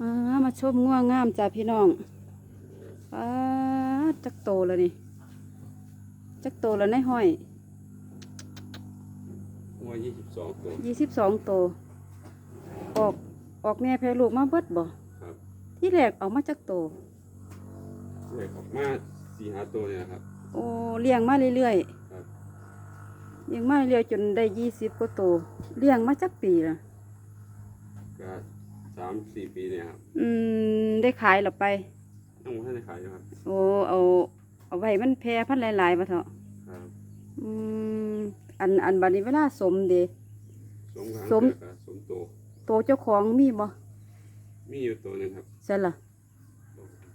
มามาชมง่วงงามจ้าพี่น้องป้าดจักโตแล้วนี่ จักโตแล้วในห้อยว่ายี่สิบสองตัวยี่สิบสองโต ออกออกแม่แพรลูกมาเบิดบ่ครับที่แรกเอามาจักโตเด็กออกมาสี่ห้าตัวเนี่ยนะครับ โอ้เลี้ยงมาเรื่อยครับ ๆเลี้ยงมาเรื่อยๆจนได้ยี่สิบกว่าโตเลี้ยงมาจักปีละก็ สามสี่ปีเนี่ยครับอืมได้ขายหรอไปต้องมาให้ได้ขายนะครับโอ้เอา เอาไว้มันแพร่พันธุ์หลายๆมาเถอะครับอืมอันอันบัดนี้เวลาสมเด สมครั้งสมเดียวกับสมโตโตเจ้าของมีบ่มีอยู่ตัวหนึงครับ ใช่ล่ะ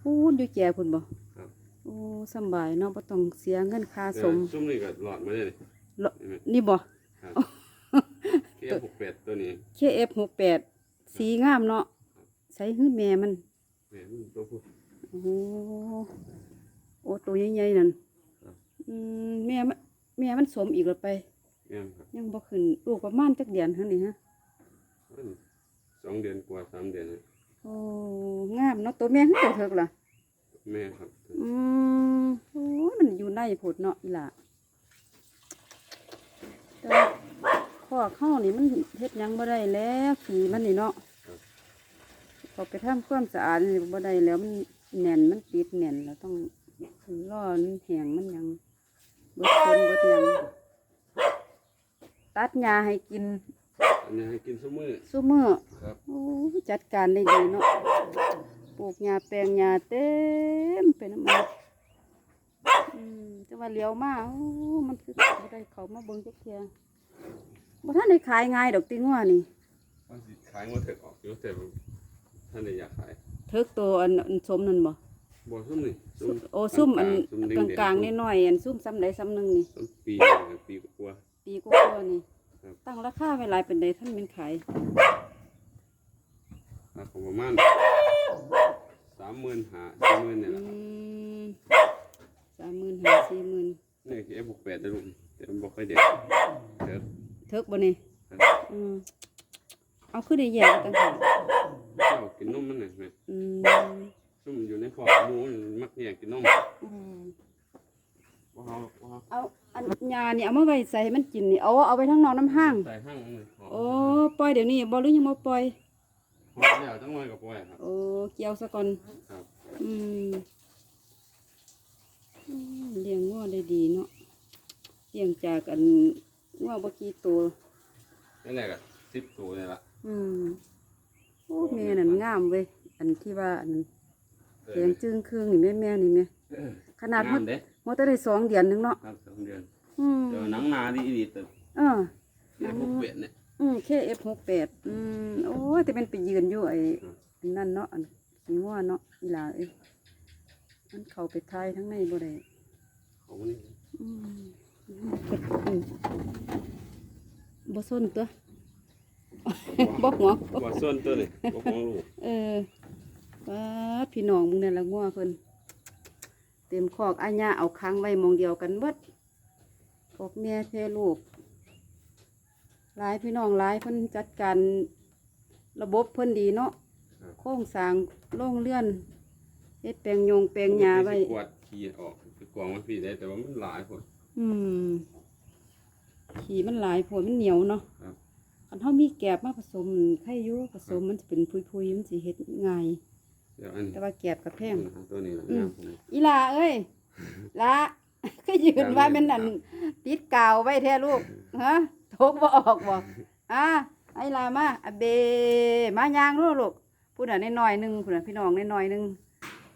พูดอยู่แก่พุ่นบ่ครับ โอ้สำบายเนาะบ่ต้องเสียเงินค่าสม แต่ซุ้มนี่ก็หลอดมาเลยเลาะเห็นไหมนี่บ่ ครับ เกียร์หกแปดตัวนี้ KF68 สีงามเนาะใส่หื้อแม่มันแหมมันตัวผู้โอ้โหโอ้ตัวใหญ่ๆนั่นครับอืมแม่มันแม่มันสมอีกแล้วไปแม่นครับยังบ่ขึ้นลูกประมาณจักเดือนหั่นนี่ฮะมันสองเดือนกว่าสามเดือนนะโอ้งามเนาะตัวแม่คือตัวเถิกล่ะแม่ครับ อืมโอ้ยมันอยู่ในผดเนาะอีหล่ะ แต่ว่าข้อเข้านี่มันเฮ็ดหยังบ่ได้แล้วขี้มันนี่เนาะพอไปทำความสะอาดนี่บ่ได้แล้วมันแน่นมันติดแน่นแล้วต้องรอมันแห้งมันหยังเบิดคนเบิดหยัง ตัดหญ้าให้กินอันนี้ให้กินซุมื้อ ซุมื้อครับ โอ้ยจัดการได้ดีเนาะปลูกหญ้าแปลงหญ้าเต็มไปน้ำมันอืมจะว่าเลี้ยวมาโอ้มันคือบ่ได้เขามาเบิ่งจักเที่ย บ่ทันได้ขายง่ายดอกติงัวนี่ว่าสิขายงวเถอะออกอยู่แต่ท่านได้อยากขายเทิกตัวอันอันสมนั่นบ่บ่ซุ่มนี่ซุโอ้ซุ่มอันซุ่มแดงๆ กลางๆน้อยๆอันซุ่มซ้ำใดซ้ำหนึงนี่ ต้นปีเนี่ยปีกว่า ปีกว่าๆนี่ ครับ ตั้งราคาไว้หลายเป็นใดท่านเป็นขายราคาประมาณสามหมื่นหาสี่หมื่นเนี่ยอืแหละครับมสามหมื่นห้าสี่หมื่นนี่คือ F68 ได้ลูกแต่มันบ่ค่อยเด็ดเด็ด เทิกบ่นี่ครับอืมเอาคือได้แยกกันต่างหากเจ้ากินนมมันน่ะแม่อืมซุ่มอยู่ในคอกหมูมันมักแย่งกินนมอืมบ่เฮาบ่เฮาเอาอันยานี่เอามาไว้ใส่ให้มันกินนี่เอาเอาไปทั้งนอกน้ำห้าง ใส่ห้างมันเลยหอมโอ้ปล่อยเดี๋ยวนี้บ่หรือยังบ่ปล่อยหอมแล้วจังหน่อยก็ปล่อยครับ โอ้เกี่ยวซะก่อนครับ อืมอืมเลี้ยงงัวได้ดีเนาะเลี้ยงจากอัน งัวบ่กี่ตัวนั่นแหละก็10ตัวนี่ล่ะอืมโอ้แม่นั่นงามเว้ยอันที่ว่าอันแข็งจึงครึ่งนี่แม่แม่นี่แม่เออขนาดงามัมนเด้มันจะได้สองเดือนหนึงเนาะครับสองเดือนอืมเดี๋ยวหนังนาดีดีตึกเออเดี๋ยวพวกเป็ดเนี่ยอืม KF68 อืมโอ้ยแต่เป็นไปยืนอยู่ไอ้อันนั่นเนาะอันขี้งัวเนาะอีหลาเอ้ยมันเข้าไปทายทั้งในบ่ได้ของนี่อืมอืม บ่สนตัวบ่หัวบ่ส่วนตัวนี่บ่ของลูกเออป้าดพี่น้องมึงนั่นละงัวเพิ่นเต็มคอกอาญาเอาค้างไว้หมองเดียวกันเบิดพวกแม่แท้ลูกหลายพี่น้องหลายเพิ่นจัดการระบบเพิ่นดีเนาะครับโครงสร้างโรงเรือนเฮ็ดแปลงยงแปลงหญ้าไว้กวาดขี้ออกไปกวางมันพี่ได้แต่ว่ามันหลายคน อืม ขี้มันหลายโผดมันเหนียวเนาะครับ คันเฮามีแกบมาผสมไข่อยู่ผสมมันจะเป็นพุยๆมันสิเฮ็ดง่าย เดี๋ยวอันนี้แต่ว่าแกบกับแพง ตัวนี้นะอืม งามผม อีหลาเอ้ยละ ก็ยืนว่าแม่นนั่นติดกาวไว้แท้ลูกฮะทกบ่ออกบ่อะไอ้ลามาอะเบมายางลูกลูกพูดน่ะน้อยๆหนึงพุ่นน่ะพี่น้องน้อยๆหนึง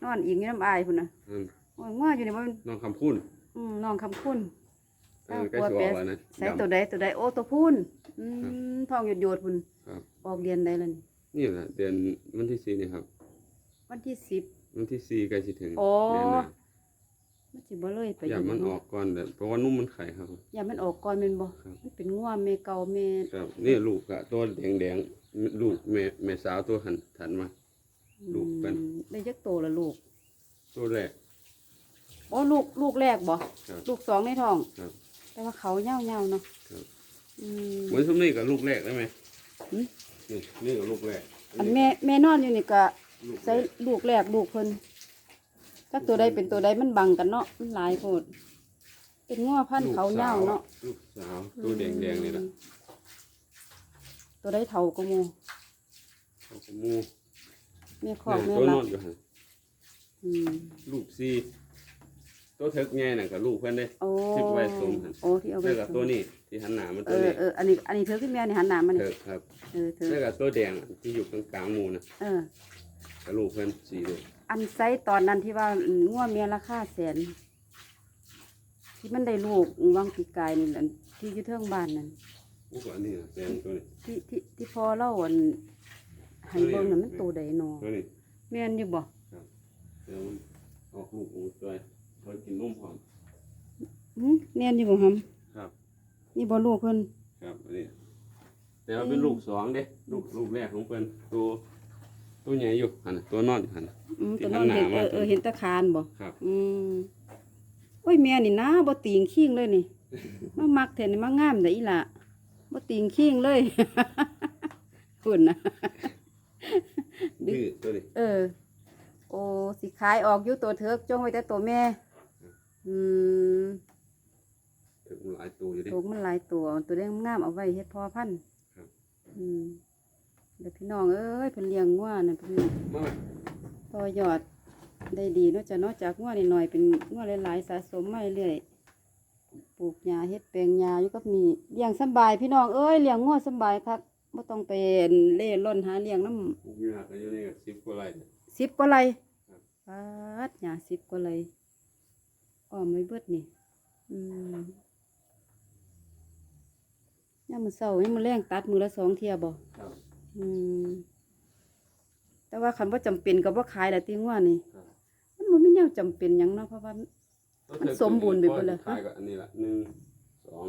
นอนอิงอยู่น้ำอายพุ่นน่ะอืม โอ้ยง้ออยู่นี่มันน้องคำพูน อืมน้องคำคุณเออใกล้สิออกแล้วนะใส่ดำตัวใดตัวใดโอ้ตัวพูนอืมท้องหยดหยดๆพุ่นครับ ออกเดือนใดล่ะนี่นี่แหละเดือนวันที่สี่นี่ครับ วันที่สิบ วันที่สี่ใกล้สิถึงโอ้ เดือนหน้ามันสิบ่เลยไปอย่ามันออกก่อนเด้อเพราะว่านุ่มมันไข่ครับ อย่ามันออกก่อนแม่นบ่ครับ มันเป็นงัวแม่เก่าแม่ครับ นี่ลูกอะตัวแดงแดงๆลูกแม่แม่สาวตัวหันถันมา ลูกเป็นอืมได้จักโตละลูก ตัวแรก โอ้ลูกลูกแรกบ่ครับ ลูกสองในท้อง ครับ แต่ว่าเขาเหี่ยวๆเนาะครับ อืม เหมือนสมนี่กับลูกแรกได้ไหมหืม นี่นี่กับลูกแรกอันแม่แม่นอนอยู่นี่ก็ลูกใส่ลูกแรกลูกเพิ่นถ้าตัวใดเป็นตัวใดมันบังกันเนาะมันหลายโพดเป็นง้อพันธุ์เขาเน่าวเนาะลูกสาวตัวแดงๆนี่ล่ะตัวใดเท่าก็หมูเขาก็หมูแม่คอกแม่ตัวรันกอนอยู่หั่นอืมลูกสี่ ตัวเถิกใหญ่น่ะก็ลูกเพิ่นเด้โอ้ที่ไว้สมหั่นโอ้ที่เอาไว้แล้วก็สมตัวนี้ที่หันหน้ามันเอตัวอนี้เอออันนี้อันนี้เธอขึ้นแม่นี่หันหน้ามานี่เถิกครับเออเธอแล้วก็ตัวแดงที่อยู่กลางๆหมู่น่ะเออก็ลูกเพิ่นสี่ลูกอันไซส์ตอนนั้นที่ว่าอืมงัวเมียราคาแสน ที่มันได้ลูกวังปีกายนี่แหละที่อยู่เทิงบ้านนั่นอู้ก็อันนี้น่ะแดงตัวนี้ ที่ที่ที่พอเล่าอันให้เบิ่งน่ะมันโตได้นอตัวนี้แม่นอยู่บ่ เดี๋ยวมันออกลูกอูตัวเพิ่นกินนมพร้อม หึแม่นอยู่บ่หำครับ นี่บ่ลูกเพิ่นครับอันนี้แต่ว่าเป็นลูกสองเด้ลูกลูกแรกของเพิ่นตัวตัวใหญ่อยู่หั่นน่ะตัวนอนอยู่หั่นน่ะ อืมที่ตัวนั้นหันหเห็น้านเออมาเออเห็นตะคานบ่ครับ อืมโอ้ยแม่นี่นะบ่ติงขิงเลยนี่ มามักแท้นี่มางามได้อีหล่ะบ่ติงขิงเลยพุ่นน่ะดื้อตัวนี้เออ โอ้สิขายออกอยู่ตัวเถิกจงไว้แต่ตัวแม่ อืม ถึงหลายตัวอยู่เดิตัวมันหลายตัวตัวได้งามๆเอาไว้เฮ็ดพอพันธุ์ครับ อืมเดี๋ยวพี่น้องเอ้ยเพิ่นเลี้ยงงัวน่ะเพิ่นมาต่อยอดได้ดีเนาะจ้ะเนาะจากงัวนิดหน่อยๆเป็นงัวหลายๆสะสมมาเรื่อยปลูกหญ้าเฮ็ดแปลงหญ้าอยู่กับนี่เลี้ยงสำบายพี่น้องเอ้ยเลี้ยงงัวสำบายคักบ่ต้องไปเล่ร่อนหาเลี้ยงน้ำ ปลูกอยู่น่ะก็อยู่นี่ก็10กว่าไร่สิบกว่าไรครับ ปาดหยาสิบกว่าไรอ้อมไว้เบิดนี่ อืม ยามมือเศร้ายามมือแรงตัดมือละสองเที่ยบ่ครับอืม แต่ว่าคันว่าจำเป็นก็บ่ขายแหละติงว่านี่ ครับมันบ่มีแนวจำเป็นหยังเนาะเพราะว่า มันสมบูรณ์ไปหมดเลย ขายก็อันนี้ล่ะหนึ่งสอง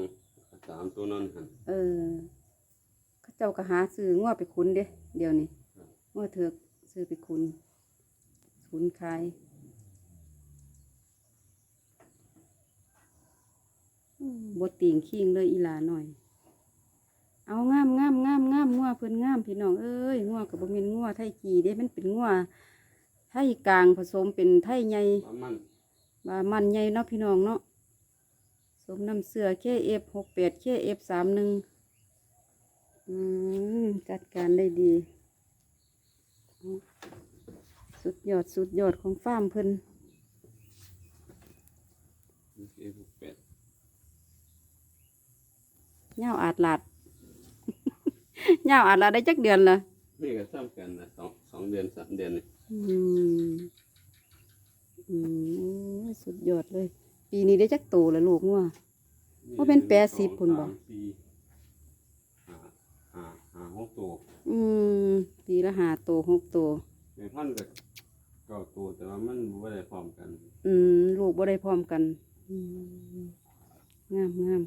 สามตัวนอนหั่นเออเขาเจ้าก็หาซื้องัวไปขุนเด้เดี๋ยวนี้ครับงัวเถือกซื้อไปขุนขุนขายอืมบติงคิงเลยอีหลาหน่อย เอางามงามงามงามงัวเพิ่นงามพี่น้องเอ้ยงัวกับบ่แม่นงัวไทยกีเด้มันเป็นงัวไทยกลางผสมเป็นไทยใหญ่ว่ามันว่ามันใหญ่เนาะพี่น้องเนาะสมน้ำเสือ KF หกแปด KF สามหนึ่งอืมจัดการได้ดี สุดยอดสุดยอดของฟาร์มเพิ่นเอฟแปดเงาอาดลาด เงาอาดลาดได้จักเดือนละนี่ก็ซ้ำกันนะสองสองเดือนสามเดือนนี่อืมอืมโอ้ยสุดยอดเลย ปีนี้ได้จักโตแล้วลูกงัวว่าเป็นแปดสิบพุ่นบ่สามสี่ห้าห้าห้าหกตัวอืม ปีละหาโตหกโตแม่พันธุ์ก็เก้าตัวแต่ว่ามันไม่ได้พร้อมกัน อืม ลูกบ่ได้พร้อมกันอืมงามงาม